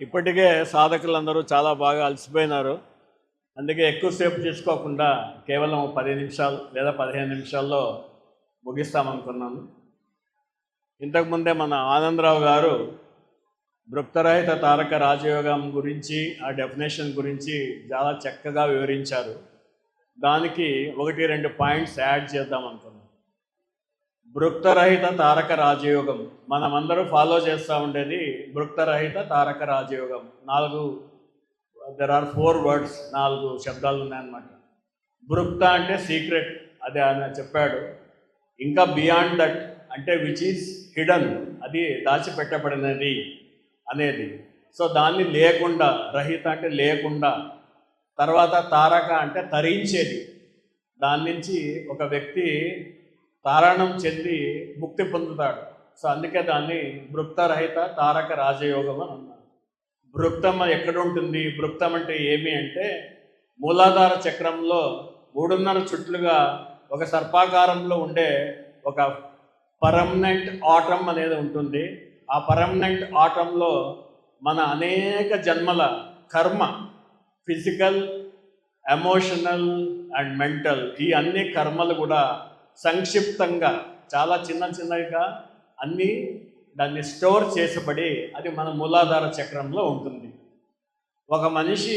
ఇప్పటికే సాధకులందరూ చాలా బాగా అలసిపోయినారు. అందుకే ఎక్కువసేపు చేసుకోకుండా కేవలం పది నిమిషాలు లేదా పదిహేను నిమిషాల్లో ముగిస్తామనుకున్నాను. ఇంతకుముందే మన ఆనందరావు గారు భృక్తరహిత తారక రాజయోగం గురించి ఆ డెఫినేషన్ గురించి చాలా చక్కగా వివరించారు. దానికి ఒకటి రెండు పాయింట్స్ యాడ్ చేద్దాం భృక్తరహిత తారక రాజయోగం. మనమందరూ ఫాలో చేస్తూ ఉండేది భృక్తరహిత తారక రాజయోగం. నాలుగు దెర్ ఆర్ ఫోర్ వర్డ్స్ నాలుగు శబ్దాలు ఉన్నాయన్నమాట. భృక్త అంటే సీక్రెట్ అదే ఆయన చెప్పాడు. ఇంకా బియాండ్ దట్ అంటే విచ్ ఈస్ హిడన్ అది దాచిపెట్టబడినది అనేది. సో దాన్ని లేకుండా రహిత అంటే లేకుండా తర్వాత తారక అంటే తరించేది. దాని నుంచి ఒక వ్యక్తి తారణం చెంది ముక్తి పొందుతాడు. సో అందుకే దాన్ని భృక్తరహిత తారక రాజయోగం అని అన్నారు. భృక్తం ఎక్కడ ఉంటుంది భృక్తం అంటే ఏమి అంటే మూలాధార చక్రంలో మూడున్నర చుట్లుగా ఒక సర్పాకారంలో ఉండే ఒక పర్మనెంట్ ఆటం అనేది ఉంటుంది. ఆ పర్మనెంట్ ఆటంలో మన అనేక జన్మల కర్మ ఫిజికల్ ఎమోషనల్ అండ్ మెంటల్ ఈ అన్ని కర్మలు కూడా సంక్షిప్తంగా చాలా చిన్న చిన్నగా అన్నీ దాన్ని స్టోర్ చేసబడి అది మన మూలాధార చక్రంలో ఉంటుంది. ఒక మనిషి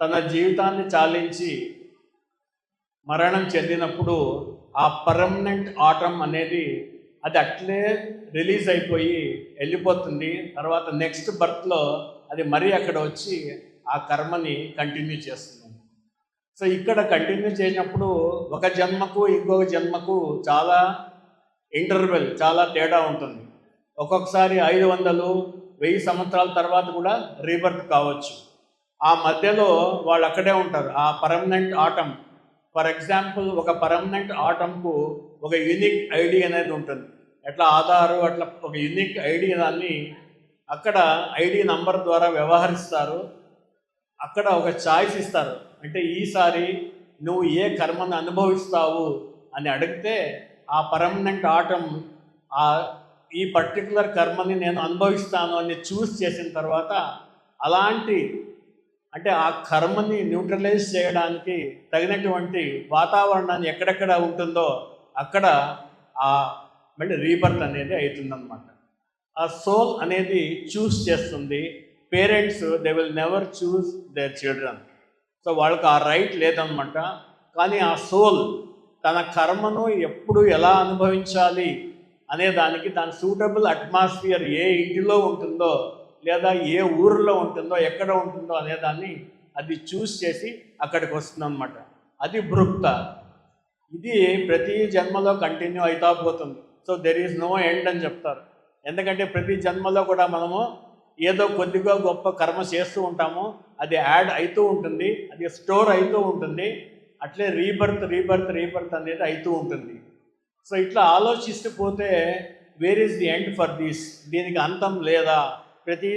తన జీవితాన్ని చాలించి మరణం చెందినప్పుడు ఆ పర్మనెంట్ ఆటం అనేది అది అట్లే రిలీజ్ అయిపోయి వెళ్ళిపోతుంది. తర్వాత నెక్స్ట్ బర్త్లో అది మరీ అక్కడ వచ్చి ఆ కర్మని కంటిన్యూ చేస్తుంది. సో ఇక్కడ కంటిన్యూ చేసినప్పుడు ఒక జన్మకు ఇంకొక జన్మకు చాలా ఇంటర్వెల్ చాలా తేడా ఉంటుంది. ఒక్కొక్కసారి ఐదు వందలు వెయ్యి సంవత్సరాల తర్వాత కూడా రీబర్త్ కావచ్చు. ఆ మధ్యలో వాళ్ళు అక్కడే ఉంటారు. ఆ పర్మనెంట్ ఆటం ఫర్ ఎగ్జాంపుల్ ఒక పర్మనెంట్ ఆటంకు ఒక యూనిక్ ఐడి అనేది ఉంటుంది. ఎట్లా ఆధారు అట్లా ఒక యూనిక్ ఐడి దాన్ని అక్కడ ఐడి నంబర్ ద్వారా వ్యవహరిస్తారు. అక్కడ ఒక చాయిస్ ఇస్తారు. అంటే ఈసారి నువ్వు ఏ కర్మను అనుభవిస్తావు అని అడిగితే ఆ పర్మనెంట్ ఆటం ఆ ఈ పర్టికులర్ కర్మని నేను అనుభవిస్తాను అని చూస్ చేసిన తర్వాత అలాంటి అంటే ఆ కర్మని న్యూట్రలైజ్ చేయడానికి తగినటువంటి వాతావరణాన్ని ఎక్కడెక్కడ ఉంటుందో అక్కడ ఆ మళ్ళీ రీబర్త్ అనేది అవుతుందన్నమాట. ఆ సోల్ అనేది చూస్ చేస్తుంది. Parents they will never choose their children so వాళ్ళకి ఆ రైట్ లేదనమాట. కానీ ఆ సోల్ తన కర్మను ఎప్పుడు ఎలా అనుభవించాలి అనే దానికి దాని సూటబుల్ అట్మాస్ఫియర్ ఏ ఇంటిలో ఉంటుందో లేదా ఏ ఊరిలో ఉంటుందో ఎక్కడ ఉంటుందో అనేదాన్ని అది చూస్ చేసి అక్కడికి వస్తుందన్నమాట. అది భృక్త ఇది ప్రతి జన్మలో కంటిన్యూ అవుతా పోతుంది. So there is no end అని చెప్తారు. ఎందుకంటే ప్రతి జన్మలో కూడా మనము ఏదో కొద్దిగా గొప్ప కర్మ చేస్తూ ఉంటాము అది యాడ్ అవుతూ ఉంటుంది అది స్టోర్ అవుతూ ఉంటుంది అట్లే రీబర్త్ రీబర్త్ రీబర్త్ అనేది అవుతూ ఉంటుంది. సో ఇట్లా ఆలోచిస్తూ పోతే where is the end for this దీనికి అంతం లేదా? ప్రతి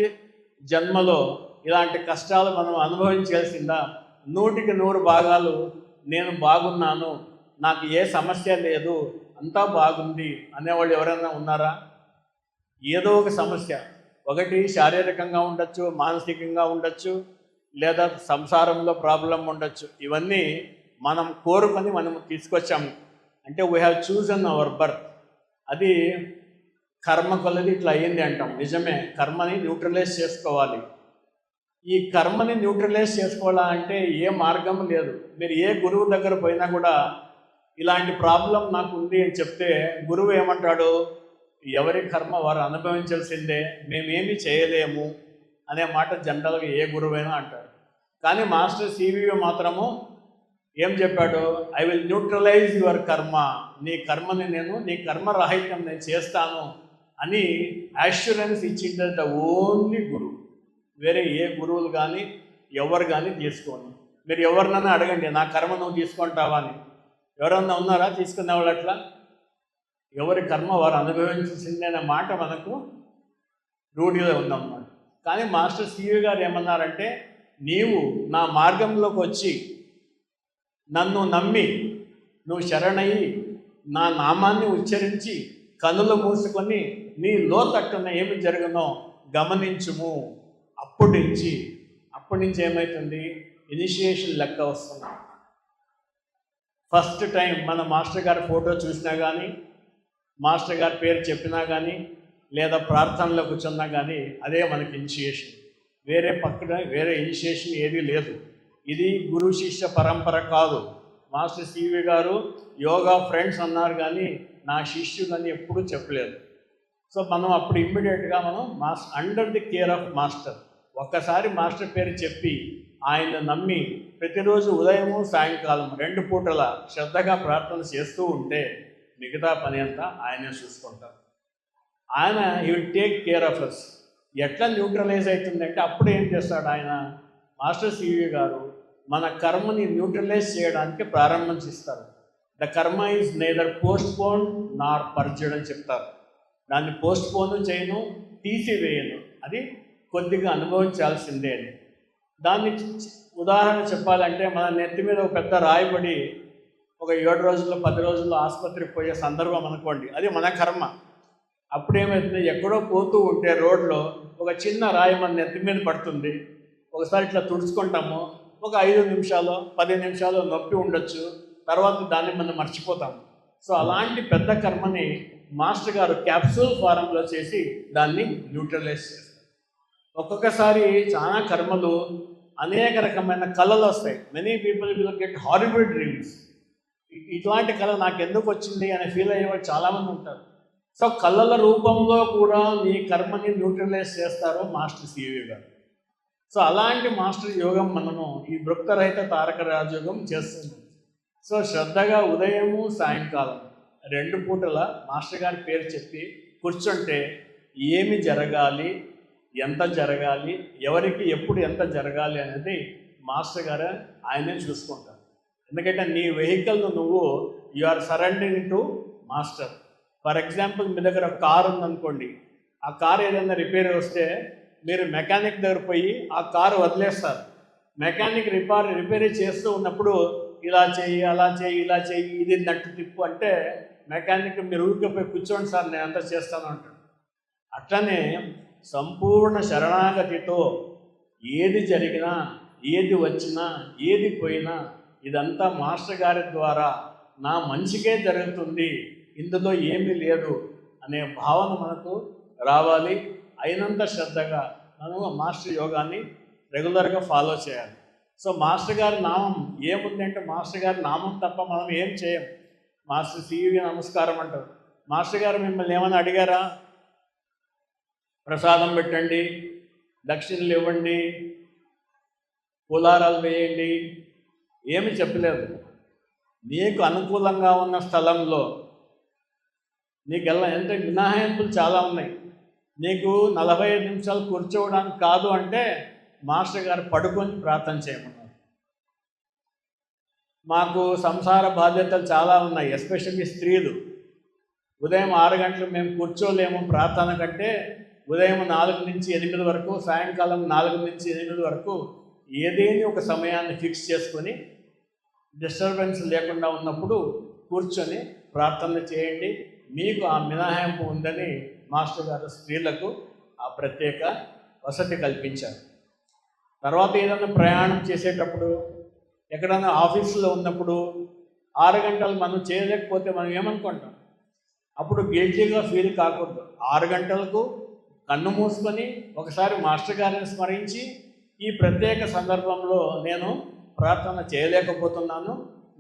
జన్మలో ఇలాంటి కష్టాలు మనం అనుభవించాల్సిందా? నూటికి నూరు భాగాలు నేను బాగున్నాను నాకు ఏ సమస్య లేదు అంతా బాగుంది అనేవాళ్ళు ఎవరైనా ఉన్నారా? ఏదో ఒక సమస్య. ఒకటి శారీరకంగా ఉండొచ్చు మానసికంగా ఉండొచ్చు లేదా సంసారంలో ప్రాబ్లం ఉండొచ్చు. ఇవన్నీ మనం కోరుకొని మనం తీసుకొచ్చాం. అంటే we have chosen our birth అది కర్మ కొలది ఇట్లా అయ్యింది అంటాం. నిజమే. కర్మని న్యూట్రలైజ్ చేసుకోవాలి. ఈ కర్మని న్యూట్రలైజ్ చేసుకోవాలంటే ఏ మార్గం లేదు. మీరు ఏ గురువు దగ్గర పోయినా కూడా ఇలాంటి ప్రాబ్లం నాకు ఉంది అని చెప్తే గురువు ఏమంటాడు? ఎవరి కర్మ వారు అనుభవించాల్సిందే మేమేమి చేయలేము అనే మాట జనరల్గా ఏ గురువైనా అంటాడు. కానీ మాస్టర్ సివివి మాత్రము ఏం చెప్పాడు? ఐ విల్ న్యూట్రలైజ్ యువర్ కర్మ నీ కర్మని నేను నీ కర్మ రాహిత్యం నేను చేస్తాను అని అష్యూరెన్స్ ఇచ్చింది ఓన్లీ గురువు. వేరే ఏ గురువులు కానీ ఎవరు కానీ తీసుకోండి మీరు ఎవరినైనా అడగండి నా కర్మ నువ్వు తీసుకుంటావా అని. ఎవరన్నా ఉన్నారా? తీసుకునే వాళ్ళు అట్లా ఎవరి కర్మ వారు అనుభవించాల్సిందే అనే మాట మనకు రూఢిలో ఉందన్నమాట. కానీ మాస్టర్ సివి గారు ఏమన్నారంటే నీవు నా మార్గంలోకి వచ్చి నన్ను నమ్మి నువ్వు శరణయ్యి నా నామాన్ని ఉచ్చరించి కనులు మూసుకొని నీ లోతట్టున ఏమి జరగనో గమనించుము. అప్పటి నుంచి అప్పటి నుంచి ఏమవుతుంది ఇనిషియేషన్ లెక్క వస్తుంది. ఫస్ట్ టైం మన మాస్టర్ గారి ఫోటో చూసినా కానీ మాస్టర్ గారి పేరు చెప్పినా కానీ లేదా ప్రార్థనలో కూర్చున్నా కానీ అదే మనకి ఇనిషియేషన్. వేరే పక్కన వేరే ఇనిషియేషన్ ఏదీ లేదు. ఇది గురు శిష్య పరంపర కాదు. మాస్టర్ సివి గారు యోగా ఫ్రెండ్స్ అన్నారు కానీ నా శిష్యులని ఎప్పుడూ చెప్పలేదు. సో మనం అప్పుడు ఇమ్మీడియట్గా మనం mass under the care of master. ఒక్కసారి మాస్టర్ పేరు చెప్పి ఆయన నమ్మి ప్రతిరోజు ఉదయము సాయంకాలం రెండు పూటల శ్రద్ధగా ప్రార్థన చేస్తూ ఉంటే మిగతా పని అంతా ఆయనే చూసుకుంటారు. ఆయన he will take care of us ఎట్లా న్యూట్రలైజ్ అవుతుందంటే అప్పుడు ఏం చేస్తాడు ఆయన? మాస్టర్ సివి గారు మన కర్మని న్యూట్రలైజ్ చేయడానికి ప్రారంభం చేస్తారు. ద కర్మ ఈజ్ నేదర్ పోస్ట్ పోన్ నార్ పర్జడ్ అని చెప్తారు. దాన్ని పోస్ట్ పోన్ చేయను తీసివేయను. అది కొద్దిగా అనుభవించాల్సిందే అని. దాన్ని ఉదాహరణ చెప్పాలంటే మన నెత్తి మీద ఒక పెద్ద రాయబడి ఒక ఏడు రోజుల్లో పది రోజుల్లో ఆసుపత్రికి పోయే సందర్భం అనుకోండి. అది మన కర్మ. అప్పుడేమవుతుంది ఎక్కడో పోతూ ఉంటే రోడ్లో ఒక చిన్న రాయి మన నెత్తి మీద పడుతుంది. ఒకసారి ఇట్లా తుడుచుకుంటాము. ఒక ఐదు నిమిషాలు పది నిమిషాలు నొప్పి ఉండొచ్చు. తర్వాత దాన్ని మనం మర్చిపోతాము. సో అలాంటి పెద్ద కర్మని మాస్టర్ గారు క్యాప్సూల్ ఫారంలో చేసి దాన్ని న్యూట్రలైజ్ చేస్తారు. ఒక్కొక్కసారి చాలా కర్మలు అనేక రకమైన కళలు వస్తాయి. Many people will get horrible dreams ఇట్లాంటి కళ నాకు ఎందుకు వచ్చింది అని ఫీల్ అయ్యేవాళ్ళు చాలామంది ఉంటారు. సో కళల రూపంలో కూడా నీ కర్మని న్యూట్రలైజ్ చేస్తారు మాస్టర్ సివి గారు. సో అలాంటి మాస్టర్ యోగం మనము ఈ భృక్తరహిత తారక రాజయోగం చేస్తున్నాం. సో శ్రద్ధగా ఉదయము సాయంకాలం రెండు పూటల మాస్టర్ గారి పేరు చెప్పి కూర్చుంటే ఏమి జరగాలి ఎంత జరగాలి ఎవరికి ఎప్పుడు ఎంత జరగాలి అనేది మాస్టర్ గారు ఆయనే చూసుకుంటారు. ఎందుకంటే నీ వెహికల్ను నువ్వు you are surrendering to master for example మీ దగ్గర ఒక కార్ ఉందనుకోండి. ఆ కార్ ఏదైనా రిపేర్ వస్తే మీరు మెకానిక్ దగ్గర పోయి ఆ కారు వదిలేస్తారు. మెకానిక్ రిపేర్ రిపేర్ చేస్తూ ఉన్నప్పుడు ఇలా చేయి అలా చేయి ఇలా చేయి ఇది నట్టు తిప్పు అంటే మెకానిక్ మీరు ఊరికపోయి కూర్చోండి సార్ నేను అంతా చేస్తాను అంటాడు. అట్లనే సంపూర్ణ శరణాగతితో ఏది జరిగినా ఏది వచ్చినా ఏది పోయినా ఇదంతా మాస్టర్ గారి ద్వారా నా మంచికే జరుగుతుంది ఇందులో ఏమీ లేదు అనే భావన మనకు రావాలి. అయినంత శ్రద్ధగా మనము మాస్టర్ యోగాన్ని రెగ్యులర్గా ఫాలో చేయాలి. సో మాస్టర్ గారి నామం ఏముంది అంటే మాస్టర్ గారి నామం తప్ప మనం ఏం చేయం? మాస్టర్ సివి నమస్కారం అంటారు. మాస్టర్ గారు మిమ్మల్ని ఏమైనా అడిగారా? ప్రసాదం పెట్టండి దక్షిణలు ఇవ్వండి పూలారాలు వేయండి ఏమి చెప్పలేదు. నీకు అనుకూలంగా ఉన్న స్థలంలో నీకు ఎలా ఎంత మినహాయింపులు చాలా ఉన్నాయి. నీకు నలభై ఐదు నిమిషాలు కూర్చోవడానికి కాదు అంటే మాస్టర్ గారు పడుకొని ప్రార్థన చేయమన్నారు. మాకు సంసార బాధ్యతలు చాలా ఉన్నాయి ఎస్పెషల్లీ స్త్రీలు. ఉదయం ఆరు గంటలు మేము కూర్చోలేము ప్రార్థన కంటే ఉదయం నాలుగు నుంచి ఎనిమిది వరకు సాయంకాలం నాలుగు నుంచి ఎనిమిది వరకు ఏదేని ఒక సమయాన్ని ఫిక్స్ చేసుకొని డిస్టర్బెన్స్ లేకుండా ఉన్నప్పుడు కూర్చొని ప్రార్థన చేయండి. మీకు ఆ మినహాయింపు ఉందని మాస్టర్ గారు స్త్రీలకు ఆ ప్రత్యేక వసతి కల్పించారు. తర్వాత ఏదైనా ప్రయాణం చేసేటప్పుడు ఎక్కడైనా ఆఫీసులో ఉన్నప్పుడు ఆరు గంటలు మనం చేయలేకపోతే మనం ఏమనుకుంటాం? అప్పుడు గిల్టీగా ఫీల్ కాకూడదు. ఆరు గంటలకు కన్ను మూసుకొని ఒకసారి మాస్టర్ గారిని స్మరించి ఈ ప్రత్యేక సందర్భంలో నేను ప్రార్థన చేయలేకపోతున్నాను.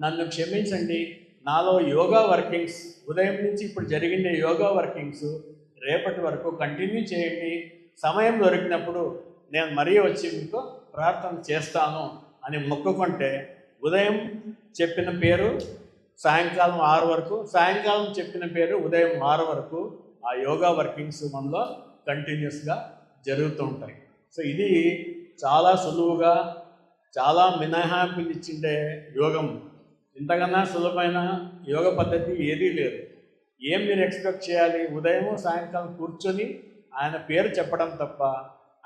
నన్ను క్షమించండి. నాలో యోగా వర్కింగ్స్ ఉదయం నుంచి ఇప్పుడు జరిగిన యోగా వర్కింగ్స్ రేపటి వరకు కంటిన్యూ చేయండి. సమయం దొరికినప్పుడు నేను మరీ వచ్చి మీకు ప్రార్థన చేస్తాను అని మొక్కుకుంటే ఉదయం చెప్పిన పేరు సాయంకాలం ఆరు వరకు సాయంకాలం చెప్పిన పేరు ఉదయం ఆరు వరకు ఆ యోగా వర్కింగ్స్ మనలో కంటిన్యూస్గా జరుగుతూ ఉంటాయి. సో ఇది చాలా సులువుగా చాలా మినహాయింపులు ఇచ్చిండే యోగం. ఇంతకన్నా సులభమైన యోగ పద్ధతి ఏదీ లేదు. ఏం మీరు ఎక్స్పెక్ట్ చేయాలి? ఉదయం సాయంకాలం కూర్చొని ఆయన పేరు చెప్పడం తప్ప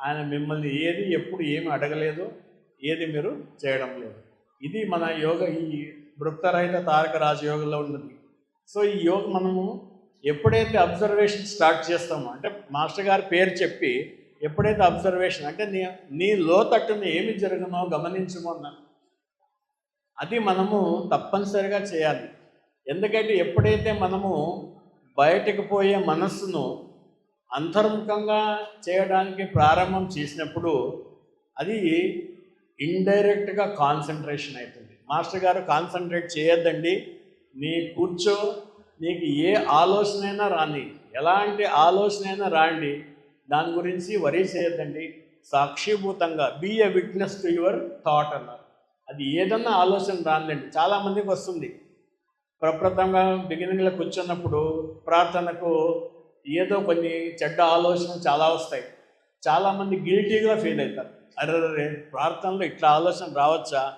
ఆయన మిమ్మల్ని ఏది ఎప్పుడు ఏమి అడగలేదు ఏది మీరు చేయడం లేదు. ఇది మన యోగ ఈ వృత్తరహిత తారక రాజయోగంలో ఉన్నది. సో ఈ యోగ మనము ఎప్పుడైతే అబ్జర్వేషన్ స్టార్ట్ చేస్తామో అంటే మాస్టర్ గారి పేరు చెప్పి ఎప్పుడైతే అబ్జర్వేషన్ అంటే నీ నీ లోతట్టును ఏమి జరగనో గమనించము అది మనము తప్పనిసరిగా చేయాలి. ఎందుకంటే ఎప్పుడైతే మనము బయటకు పోయే మనస్సును అంతర్ముఖంగా చేయడానికి ప్రారంభం చేసినప్పుడు అది ఇండైరెక్ట్గా కాన్సన్ట్రేషన్ అవుతుంది మాస్టర్ గారు కాన్సన్ట్రేట్ చేయొద్దండి. నీ కూర్చో నీకు ఏ ఆలోచనైనా రాని ఎలాంటి ఆలోచనైనా రాండి. దాని గురించి వరీ చేయొద్దండి. సాక్షిభూతంగా be a witness to your thought అన్నారు. అది ఏదన్నా ఆలోచన రానిలేండి చాలామందికి వస్తుంది. ప్రప్రథంగా బిగినింగ్లో కూర్చున్నప్పుడు ప్రార్థనకు ఏదో కొన్ని చెడ్డ ఆలోచనలు చాలా వస్తాయి. చాలామంది గిల్టీగా ఫీల్ అవుతారు. అరే అరే ప్రార్థనలో ఇట్లా ఆలోచన రావచ్చా?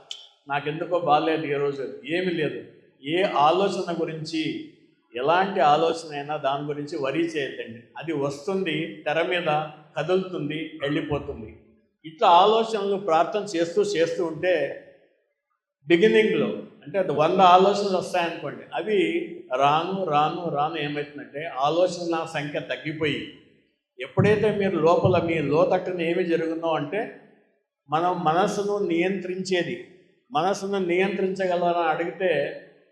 నాకెందుకో బాగాలేదు ఈరోజు ఏమీ లేదు. ఏ ఆలోచన గురించి ఎలాంటి ఆలోచన అయినా దాని గురించి వరీ చేయొద్దండి. అది వస్తుంది తెర మీద కదులుతుంది వెళ్ళిపోతుంది. ఇట్లా ఆలోచనలు ప్రార్థన చేస్తూ చేస్తూ ఉంటే బిగినింగ్లో అంటే అది వంద ఆలోచనలు వస్తాయనుకోండి అవి రాను రాను రాను ఏమవుతుందంటే ఆలోచన సంఖ్య తగ్గిపోయి ఎప్పుడైతే మీరు లోపల మీ లోతట్టున ఏమి జరుగుందో అంటే మనం మనసును నియంత్రించేది. మనసును నియంత్రించగలరా అడిగితే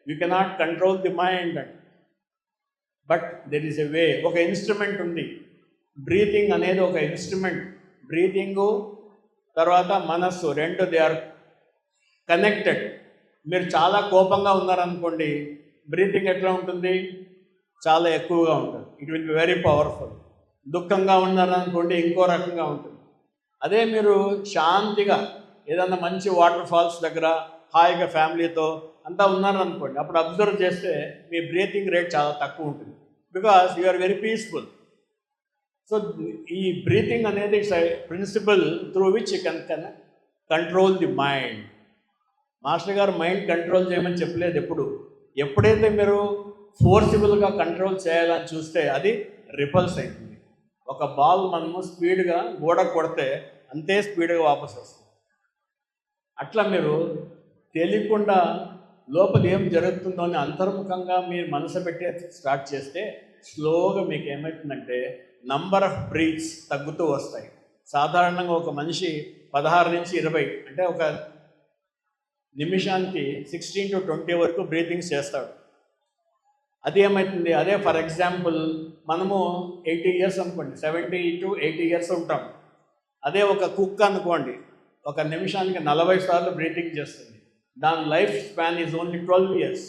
you cannot control the mind and but there is a way ఒక ఇన్స్ట్రుమెంట్ ఉంది. బ్రీతింగ్ అనేది ఒక ఇన్స్ట్రుమెంట్ బ్రీతింగు తర్వాత మనస్సు రెండు దే ఆర్ కనెక్టెడ్ మీరు చాలా కోపంగా ఉన్నారనుకోండి బ్రీతింగ్ ఎట్లా ఉంటుంది? చాలా ఎక్కువగా ఉంటుంది. It will be very powerful దుఃఖంగా ఉన్నారనుకోండి ఇంకో రకంగా ఉంటుంది. అదే మీరు శాంతిగా ఏదన్నా మంచి వాటర్ ఫాల్స్ దగ్గర హాయిగా ఫ్యామిలీతో అంతా ఉన్నారనుకోండి అప్పుడు అబ్జర్వ్ చేస్తే మీ బ్రీతింగ్ రేట్ చాలా తక్కువ ఉంటుంది. Because you are very peaceful so ఈ బ్రీతింగ్ అనేది it's principle through which you can can control the mind master గారు మైండ్ కంట్రోల్ చేయమని చెప్పలేదు ఎప్పుడు. ఎప్పుడైతే మీరు ఫోర్సిబుల్గా కంట్రోల్ చేయాలని చూస్తే అది రిపల్స్ అవుతుంది ఒక బాల్ మనము స్పీడ్గా గోడ కొడితే అంతే స్పీడ్గా వాపస్ వస్తుంది అట్లా మీరు తెలియకుండా లోపల ఏం జరుగుతుందో అని అంతర్ముఖంగా మీరు మనసు పెట్టే స్టార్ట్ చేస్తే స్లోగా మీకు ఏమవుతుందంటే నంబర్ ఆఫ్ బ్రీత్స్ తగ్గుతూ వస్తాయి. సాధారణంగా ఒక మనిషి పదహారు నుంచి ఇరవై అంటే ఒక నిమిషానికి సిక్స్టీన్ టు ట్వంటీ వరకు బ్రీతింగ్స్ చేస్తాడు. అది ఏమవుతుంది అదే ఫర్ ఎగ్జాంపుల్ మనము ఎయిటీ ఇయర్స్ అనుకోండి సెవెంటీ టు ఎయిటీ ఇయర్స్ ఉంటాం. అదే ఒక కుక్ అనుకోండి ఒక నిమిషానికి నలభై సార్లు బ్రీతింగ్ చేస్తుంది. దాని life span is only twelve years.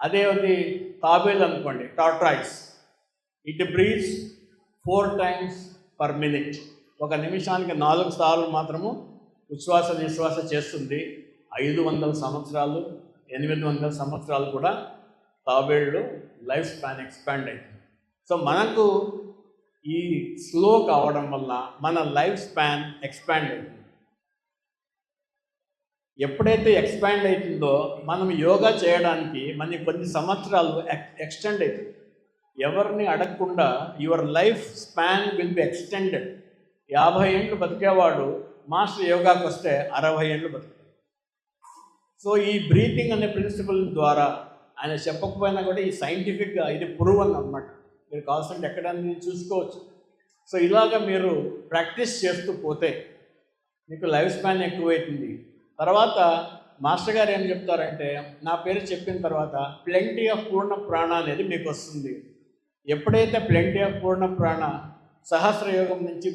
అదే ఉంది తాబేల్ అనుకోండి tortoise it breathes four times per minute ఒక నిమిషానికి నాలుగు సార్లు మాత్రము ఉచ్ఛ్వాస నిశ్వాస చేస్తుంది. ఐదు వందల సంవత్సరాలు ఎనిమిది వందల సంవత్సరాలు కూడా తాబేళ్ళు లైఫ్ స్పాన్ ఎక్స్పాండ్ అవుతుంది. సో మనకు ఈ స్లో కావడం వల్ల మన లైఫ్ స్పాన్ ఎక్స్పాండ్ అవుతుంది. ఎప్పుడైతే ఎక్స్పాండ్ అవుతుందో మనం యోగా చేయడానికి మనకి కొన్ని సంవత్సరాలు ఎక్స్టెండ్ అవుతుంది. ఎవరిని అడగకుండా your life span will be extended. యాభై ఏళ్ళు బతికేవాడు మాస్టర్ యోగాకి వస్తే అరవై ఏళ్ళు బతుకుతాడు. సో ఈ బ్రీతింగ్ అనే ప్రిన్సిపల్ ద్వారా ఆయన చెప్పకపోయినా కూడా ఈ సైంటిఫిక్గా ఇది ప్రూవ్ అని అనమాట మీరు కావాల్సింటే ఎక్కడైనా చూసుకోవచ్చు. సో ఇలాగ మీరు ప్రాక్టీస్ చేస్తూ పోతే మీకు లైఫ్ స్పాన్ ఎక్కువైతుంది. తర్వాత మాస్టర్ గారు ఏం చెప్తారంటే నా పేరు చెప్పిన తర్వాత ప్లెంటీ ఆఫ్ పూర్ణ ప్రాణ అనేది మీకు వస్తుంది. ఎప్పుడైతే ప్లెంటీ ఆఫ్ పూర్ణ ప్రాణ సహస్రయోగం నుంచి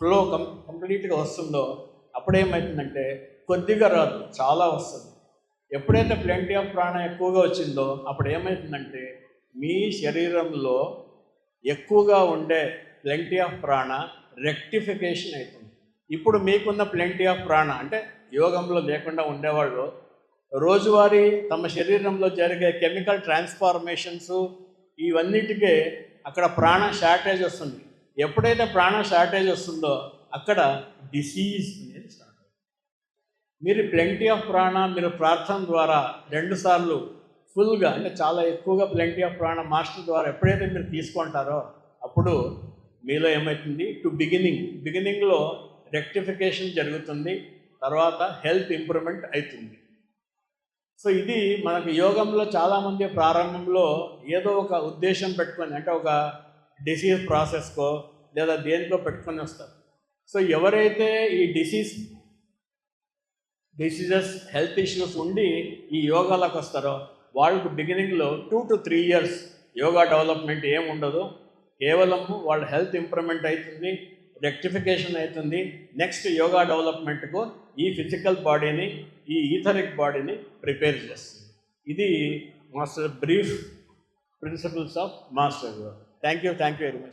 ఫ్లో కం కంప్లీట్గా వస్తుందో అప్పుడేమవుతుందంటే కొద్దిగా రాదు చాలా వస్తుంది. ఎప్పుడైతే ప్లెంటీ ఆఫ్ ప్రాణ ఎక్కువగా వచ్చిందో అప్పుడు ఏమవుతుందంటే మీ శరీరంలో ఎక్కువగా ఉండే ప్లెంటీ ఆఫ్ ప్రాణ రెక్టిఫికేషన్ అవుతుంది. ఇప్పుడు మీకున్న ప్లెంటీ ఆఫ్ ప్రాణ అంటే యోగంలో లేకుండా ఉండేవాళ్ళు. రోజువారీ తమ శరీరంలో జరిగే కెమికల్ ట్రాన్స్ఫార్మేషన్స్ ఇవన్నిటికే అక్కడ ప్రాణ షార్టేజ్ వస్తుంది. ఎప్పుడైతే ప్రాణ షార్టేజ్ వస్తుందో అక్కడ డిసీజ్ అనేది స్టార్ట్ మీరు ప్లెంటీ ఆఫ్ ప్రాణ మీరు ప్రార్థన ద్వారా రెండుసార్లు ఫుల్గా అంటే చాలా ఎక్కువగా ప్లెంటీ ఆఫ్ ప్రాణ మాస్టర్ ద్వారా ఎప్పుడైతే మీరు తీసుకుంటారో అప్పుడు మీలో ఏమవుతుంది టు బిగినింగ్. బిగినింగ్లో రెక్టిఫికేషన్ జరుగుతుంది. తర్వాత హెల్త్ ఇంప్రూవ్మెంట్ అవుతుంది సో ఇది మనకు యోగంలో చాలామంది ప్రారంభంలో ఏదో ఒక ఉద్దేశం పెట్టుకొని అంటే ఒక డిసీజ్ ప్రాసెస్కో లేదా దేనికో పెట్టుకొని వస్తారు. సో ఎవరైతే ఈ డిసీజ్ డిసీజెస్ హెల్త్ ఇష్యూస్ ఉండి ఈ యోగాలకు వస్తారో వాళ్ళకు బిగినింగ్లో two to three years yoga development ఏం ఉండదు కేవలం వాళ్ళ హెల్త్ ఇంప్రూవ్మెంట్ అవుతుంది రెక్టిఫికేషన్ అవుతుంది నెక్స్ట్ యోగా డెవలప్మెంట్కు ఈ ఫిజికల్ బాడీని ఈ ఈథరిక్ బాడీని ప్రిపేర్ చేస్తుంది. ఇది master brief principles of master thank you thank you very much